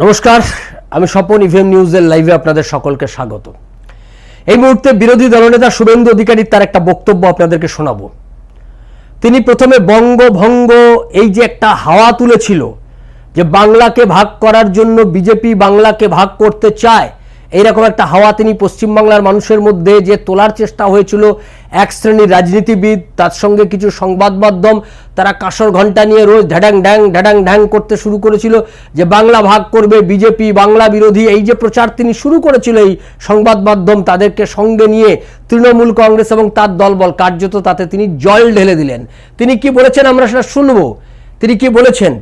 নমস্কার, আমি স্বপন ইভিএম নিউজের লাইভে আপনাদের সকলকে স্বাগত। এই মুহূর্তে বিরোধী দলনেতা শুভেন্দু অধিকারী তার একটা বক্তব্য আপনাদেরকে শোনাবো। তিনি প্রথমে বঙ্গভঙ্গ, এই যে একটা হাওয়া তুলেছিল যে বাংলাকে ভাগ করার জন্য বিজেপি বাংলাকে ভাগ করতে চায় এইরকম একটা হাওয়া তিনি পশ্চিমবাংলার মানুষের মধ্যে যে তোলার চেষ্টা হয়েছিল, এক শ্রেণির রাজনীতিবিদ, তার সঙ্গে কিছু সংবাদ মাধ্যম, তারা কাসর ঘণ্টা নিয়ে রোজ ঢ্যাডাং ঢ্যাং ঢ্যাডাং ঢ্যাং করতে শুরু করেছিল, যে বাংলা ভাগ করবে বিজেপি, বাংলা বিরোধী, এই যে প্রচার তিনি শুরু করেছিল এই সংবাদ মাধ্যম, তাদেরকে সঙ্গে নিয়ে তৃণমূল কংগ্রেস এবং তার দলবল কার্যত তাতে তিনি জল ঢেলে দিলেন। তিনি কি বলেছেন আমরা সেটা শুনব? তিনি কি বলেছেন?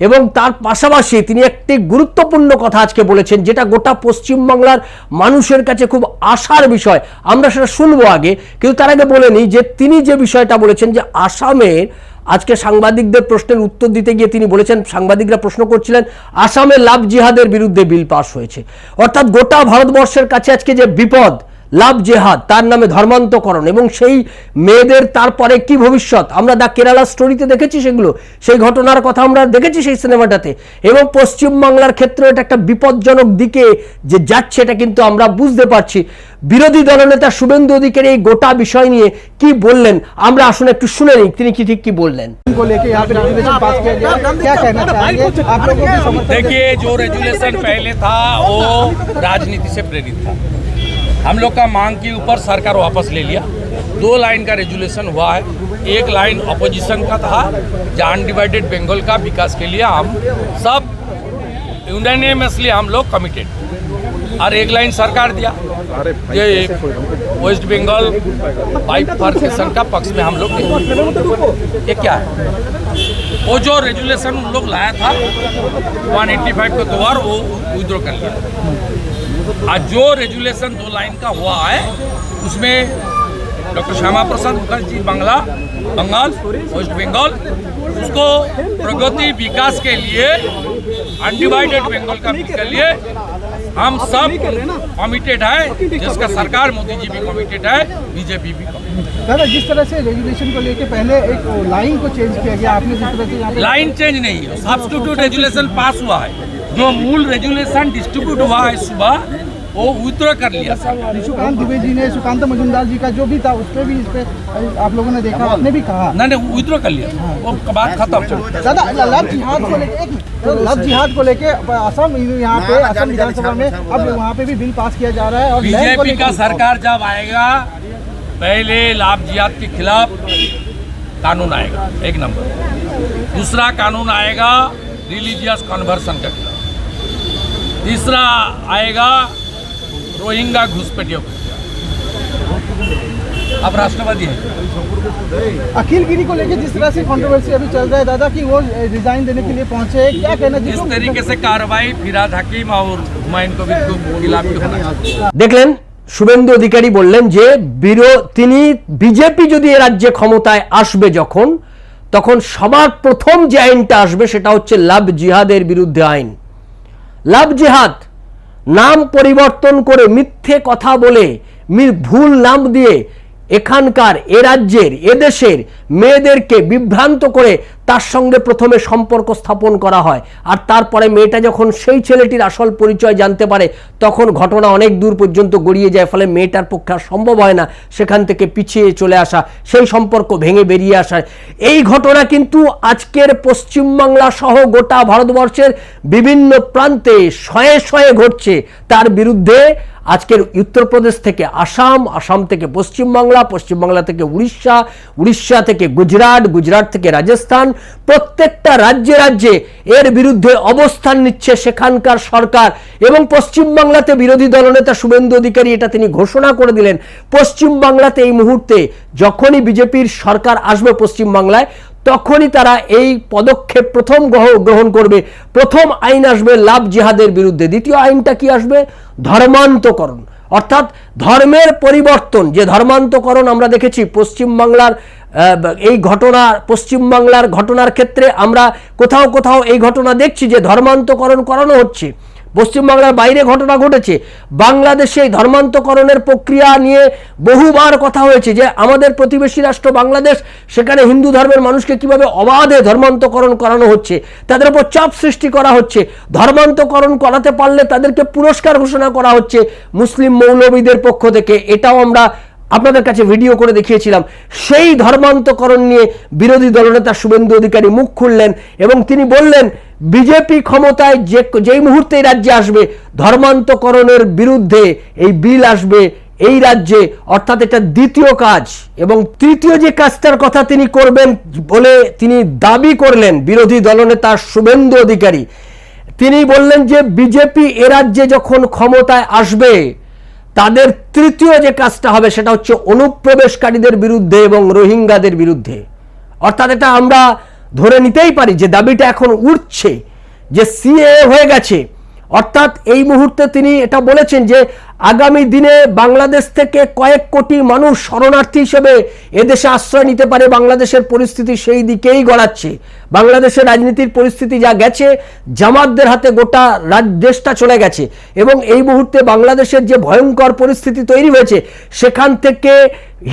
এবং তার পাশাপাশি তিনি একটি গুরুত্বপূর্ণ কথা আজকে বলেছেন, যেটা গোটা পশ্চিমবাংলার মানুষের কাছে খুব আশার বিষয়। আমরা সেটা শুনব আগে, কিন্তু তার আগে বলে নিই যে তিনি যে বিষয়টা বলেছেন যে আসামের আজকে সাংবাদিকদের প্রশ্নের উত্তর দিতে গিয়ে তিনি বলেছেন, সাংবাদিকরা প্রশ্ন করছিলেন, আসামে লাভ জিহাদের বিরুদ্ধে বিল পাস হয়েছে। অর্থাৎ গোটা ভারতবর্ষের কাছে আজকে যে বিপদ লাভ জেহাদ তার নামে ধর্মান্তকরণ এবং সেই মেয়েদের তারপরে কি ভবিষ্যৎ আমরা দ্য কেরালা স্টোরিতে দেখেছি সেগুলো সেই ঘটনার কথা আমরা দেখেছি সেই সিনেমাটাতে এবং পশ্চিমবাংলার ক্ষেত্রে এটা একটা বিপজ্জনক দিকে যে যাচ্ছে এটা কিন্তু আমরা বুঝতে পারছি বিরোধী দলনেতা শুভেন্দু অধিকারী এই গোটা বিষয় নিয়ে কি বললেন আমরা আসলে একটু শুনে নিই তিনি কি ঠিক কি বললেন को लेके यहाँ पे रेजुलेशन पास किया गया क्या कहना चाहेंगे आप लोगों की समर्थन देखिए जो रेजुलेशन पहले था वो राजनीति से प्रेरित था हम लोग का मांग के ऊपर सरकार वापस ले लिया। दो लाइन का रेजुलेशन हुआ है। एक लाइन अपोजिशन का था, जहाँ अनडिवाइडेड बंगाल का विकास के लिए हम सब यूनानियसली हम लोग कमिटेड और एक लाइन सरकार दिया। ये वेस्ट बंगाल बाइफर्केशन का पक्ष में हम लोग ये क्या है? वो जो रेजुलेशन उन लोग लाया था 185 का दोबार वो विद्रो कर लिया। आज जो रेजुलेशन दो लाइन का हुआ है, उसमें डॉक्टर श्यामा प्रसाद मुखर्जी बांग्ला, बंगाल, वेस्ट बंगाल, उसको प्रगति विकास के लिए अनडिवाइडेड बंगाल का के लिए। हम सब कमिटेड है जिसका सरकार मोदी जी भी कमिटेड है बीजेपी भी दादा जिस तरह से रेगुलेशन को लेके पहले एक लाइन को चेंज किया गया आपने जिस तरह से लाइन चेंज नहीं है। सब्सटीट्यूट रेगुलेशन पास हुआ है। जो मूल रेगुलेशन डिस्ट्रीब्यूट हुआ है सुबह वो विथड्रॉ कर लिया। सुकांत दुबे जी ने सुकांत मजुमदार जी का जो भी था उस पर भी इस पे आप लोगों ने देखा आपने भी कहा। नहीं नहीं विथड्रॉ कर लिया। वो बात खत्म। दादा लव जिहाद को लेके एक मिनट, लव जिहाद को लेके असम यहाँ पे असम विधानसभा में अब वहाँ पे भी बिल पास किया जा रहा है और बीजेपी का सरकार जब आएगा पहले लाभ जिहाद के खिलाफ कानून आएगा एक नंबर। दूसरा कानून आएगा रिलीजियस कन्वर्सन के खिलाफ। तीसरा आएगा रोहिंगा घुसपैठियों के खिलाफ अब राष्ट्रवादी है अखिल गिरी को लेके जिस तरह से कंट्रोवर्सी अभी चल रहा है दादा कि वो रिजाइन देने के लिए पहुंचे हैं क्या कहना इस चाहिए तरीके से कार्रवाई फिराद हकीम और हुमायूं कबीर के खिलाफ भी होना चाहिए দেখলেন শুভেন্দু অধিকারী বললেন যে বিরো তিনি বিজেপি যদি এ রাজ্যে ক্ষমতায় আসবে যখন তখন সবার প্রথম যে আইনটা আসবে সেটা হচ্ছে লাভ জিহাদের বিরুদ্ধে আইন লাভ জিহাদ নাম পরিবর্তন করে মিথ্যে কথা বলে ভুল নাম দিয়ে এখানকার, এ রাজ্যের এদেশের মেয়েদেরকে বিভ্রান্ত করে তার সঙ্গে প্রথমে সম্পর্ক স্থাপন করা হয়। আর তারপরে মেয়েটা যখন সেই ছেলেটির আসল পরিচয় জানতে পারে, তখন ঘটনা অনেক দূর পর্যন্ত গড়িয়ে যায়, ফলে মেয়েটার পক্ষে আর সম্ভব হয় না সেখান থেকে পিছিয়ে চলে আসা, সেই সম্পর্ক ভেঙে বেরিয়ে আসা এই ঘটনা কিন্তু আজকের পশ্চিমবাংলা সহ গোটা ভারতবর্ষের বিভিন্ন প্রান্তে শয়ে শয়ে ঘটছে। তার বিরুদ্ধে আজকের উত্তরপ্রদেশ থেকে আসাম আসাম থেকে পশ্চিমবাংলা পশ্চিমবাংলা থেকে উড়িষ্যা উড়িষ্যা থেকে গুজরাট গুজরাট থেকে রাজস্থান, প্রত্যেকটা রাজ্যে রাজ্যে এর বিরুদ্ধে অবস্থান নিচ্ছে সেখানকার সরকার এবং পশ্চিমবাংলাতে বিরোধী দলনেতা শুভেন্দু অধিকারী এটা তিনি ঘোষণা করে দিলেন। পশ্চিমবাংলাতে এই মুহূর্তে যখনই বিজেপির সরকার আসবে পশ্চিমবাংলায় তখনই তারা এই পদক্ষেপ প্রথম গ্রহ- গ্রহণ করবে। প্রথম আইন আসবে লাভ জিহাদের বিরুদ্ধে। দ্বিতীয় আইনটা কি আসবে? ধর্মান্তকরণ। অর্থাৎ ধর্মের পরিবর্তন। যে ধর্মান্তকরণ আমরা দেখেছি পশ্চিমবাংলার এই ঘটনা পশ্চিমবাংলার ঘটনার ক্ষেত্রে আমরা কোথাও কোথাও এই ঘটনা দেখছি যে ধর্মান্তকরণ করানো হচ্ছে। পশ্চিমবাংলার বাইরে ঘটনা ঘটেছে। বাংলাদেশে ধর্মান্তকরণের প্রক্রিয়া নিয়ে বহুবার কথা হয়েছে যে আমাদের প্রতিবেশী রাষ্ট্র বাংলাদেশ, সেখানে হিন্দু ধর্মের মানুষকে কীভাবে অবাধে ধর্মান্তকরণ করানো হচ্ছে, তাদের উপর চাপ সৃষ্টি করা হচ্ছে, ধর্মান্তকরণ করাতে পারলে তাদেরকে পুরস্কার ঘোষণা করা হচ্ছে মুসলিম মৌলবীদের পক্ষ থেকে। এটাও আমরা আপনাদের কাছে ভিডিও করে দেখিয়েছিলাম। সেই ধর্মান্তকরণ নিয়ে বিরোধী দলনেতা শুভেন্দু অধিকারী মুখ খুললেন এবং তিনি বললেন বিজেপি ক্ষমতায় যে যেই মুহূর্তে রাজ্যে আসবে, ধর্মান্তকরণের বিরুদ্ধে এই বিল আসবে এই রাজ্যে। অর্থাৎ এটা দ্বিতীয় কাজ এবং তৃতীয় যে কাজটার কথা তিনি করবেন বলে তিনি দাবি করলেন বিরোধী দলনেতা শুভেন্দু অধিকারী। তিনি বললেন যে বিজেপি এ রাজ্যে যখন ক্ষমতায় আসবে, তাদের তৃতীয় যে কাজটা হবে সেটা হচ্ছে অনুপ্রবেশকারীদের বিরুদ্ধে এবং রোহিঙ্গাদের বিরুদ্ধে। অর্থাৎ এটা আমরা ধরে নিতেই পারি যে দাবিটা এখন উঠছে, যে সিএ হয়ে গেছে। অর্থাৎ এই মুহূর্তে তিনি এটা বলেছেন যে আগামী দিনে বাংলাদেশ থেকে কয়েক কোটি মানুষ শরণার্থী হিসেবে এদেশে আশ্রয় নিতে পারে, বাংলাদেশের পরিস্থিতি সেই দিকেই গড়াচ্ছে। বাংলাদেশের রাজনীতির পরিস্থিতি যা গেছে, জামাতদের হাতে গোটা দেশটা চলে গেছে এবং এই মুহূর্তে বাংলাদেশের যে ভয়ঙ্কর পরিস্থিতি তৈরি হয়েছে, সেখান থেকে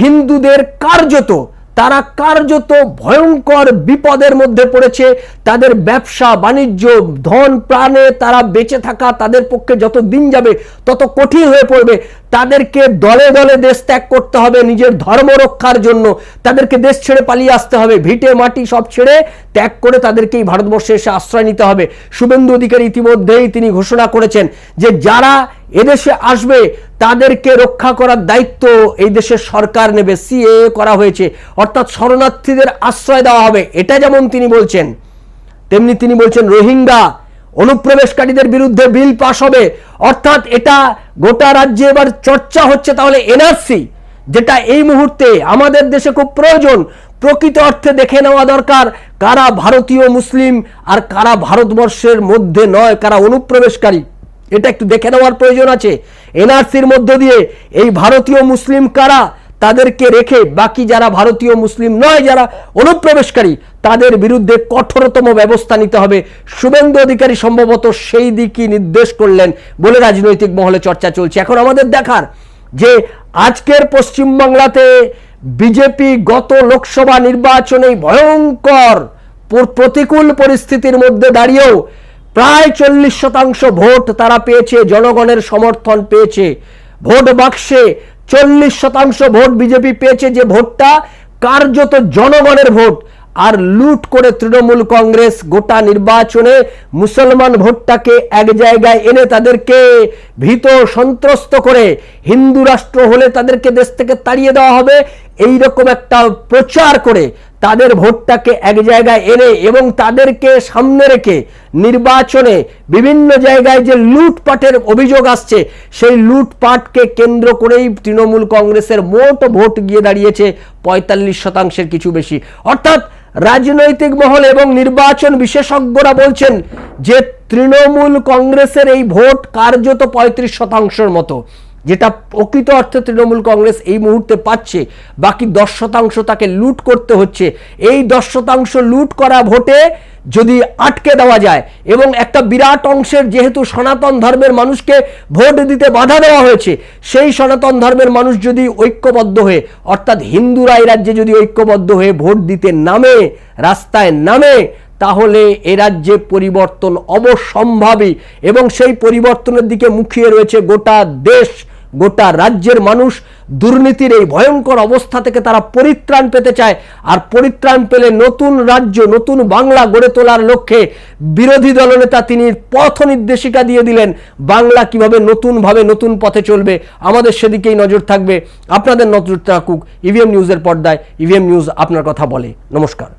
হিন্দুদের কার্যত তারা কার্যত ভয়ঙ্কর বিপদের মধ্যে পড়েছে। তাদের ব্যবসা, বাণিজ্য, ধন, প্রাণে তারা বেঁচে থাকা তাদের পক্ষে যত দিন যাবে, তত কঠিন হয়ে পড়বে। তাদেরকে দলে দলে দেশ ত্যাগ করতে হবে নিজের ধর্ম রক্ষার জন্য। তাদেরকে দেশ ছেড়ে পালিয়ে আসতে হবে। ভিটে মাটি সব ছেড়ে ত্যাগ করে তাদেরকে এই ভারতবর্ষে এসে আশ্রয় নিতে হবে। শুভেন্দু অধিকারী ইতিমধ্যেই তিনি ঘোষণা করেছেন যে যারা এদেশে আসবে, তাদেরকে রক্ষা করার দায়িত্ব এই দেশের সরকার নেবে সিএ করা হয়েছে। অর্থাৎ শরণার্থীদের আশ্রয় দেওয়া হবে, এটা যেমন তিনি বলছেন, তেমনি তিনি বলছেন রোহিঙ্গা, অনুপ্রবেশকারীদের বিরুদ্ধে বিল পাশ হবে। অর্থাৎ এটা গোটা রাজ্যে এবার চর্চা হচ্ছে, তাহলে এনআরসি যেটা এই মুহূর্তে আমাদের দেশে খুব প্রয়োজন, প্রকৃত অর্থে দেখে নেওয়া দরকার কারা ভারতীয় মুসলিম আর কারা ভারতবর্ষের মধ্যে নয়, কারা অনুপ্রবেশকারী। এটা একটু দেখে নেওয়ার প্রয়োজন আছে। এনআরসির মধ্য দিয়ে এই ভারতীয় মুসলিম কারা তাদেরকে রেখে বাকি যারা ভারতীয় মুসলিম নয়, যারা অনুপ্রবেশকারী, তাদের বিরুদ্ধে কঠোরতম ব্যবস্থা নিতে হবে। শুভেন্দু অধিকারী সম্ভবত সেই দিকই নির্দেশ করলেন বলে রাজনৈতিক মহলে চর্চা চলছে। এখন আমাদের দেখার যে আজকের পশ্চিমবাংলাতে বিজেপি গত লোকসভা নির্বাচনে ভয়ঙ্কর প্রতিকূল পরিস্থিতির মধ্যে দাঁড়িয়েও প্রায় চল্লিশ শতাংশ ভোট তারা পেয়েছে, জনগণের সমর্থন পেয়েছে। ভোট বাক্সে চল্লিশ শতাংশ ভোট বিজেপি পেয়েছে যে ভোটটা কার্যত জনগণের ভোট। আর লুট করে তৃণমূল কংগ্রেস গোটা নির্বাচনে মুসলমান ভোটটাকে এক জায়গায় এনে তাদেরকে ভীত সন্ত্রস্ত করে, হিন্দু রাষ্ট্র হলে তাদেরকে দেশ থেকে তাড়িয়ে দেওয়া হবে। এই রকম একটা প্রচার করে তাদের ভোটটাকে এক জায়গায় এনে এবং তাদেরকে সামনে রেখে নির্বাচনে বিভিন্ন জায়গায় যে লুটপাটের অভিযোগ আসছে, সেই লুটপাটকে কেন্দ্র করেই তৃণমূল কংগ্রেসের মোট ভোট গিয়ে দাঁড়িয়েছে পঁয়তাল্লিশ শতাংশের কিছু বেশি। অর্থাৎ রাজনৈতিক মহল এবং নির্বাচন বিশেষজ্ঞরা বলছেন যে তৃণমূল কংগ্রেসের এই ভোট কার্যত পঁয়ত্রিশ শতাংশের মতো। যেটা প্রকৃত অর্থে তৃণমূল কংগ্রেস এই মুহূর্তে পাচ্ছে, বাকি দশ শতাংশ তাকে লুট করতে হচ্ছে। এই দশ শতাংশ লুট করা ভোটে যদি আটকে দেওয়া যায় এবং একটা বিরাট অংশের যেহেতু সনাতন ধর্মের মানুষকে ভোট দিতে বাধা দেওয়া হয়েছে, সেই সনাতন ধর্মের মানুষ যদি ঐক্যবদ্ধ হয়ে, অর্থাৎ হিন্দুরা এই রাজ্যে যদি ঐক্যবদ্ধ হয়ে ভোট দিতে নামে, রাস্তায় নামে তাহলে এ রাজ্যে পরিবর্তন অবসম্ভাবী এবং সেই পরিবর্তনের দিকে মুখিয়ে রয়েছে গোটা দেশ, গোটা রাজ্যের মানুষ। দুর্নীতির এই ভয়ঙ্কর অবস্থা থেকে তারা পরিত্রাণ পেতে চায়। আর পরিত্রাণ পেলে নতুন রাজ্য, নতুন বাংলা গড়ে তোলার লক্ষ্যে বিরোধী দলনেতা তিনি পথ নির্দেশিকা দিয়ে দিলেন। বাংলা কীভাবে নতুনভাবে নতুন পথে চলবে? আমাদের সেদিকেই নজর থাকবে। আপনাদের নজর থাকুক ইভিএম নিউজের পর্দায়। ইভিএম নিউজ আপনার কথা বলে। নমস্কার।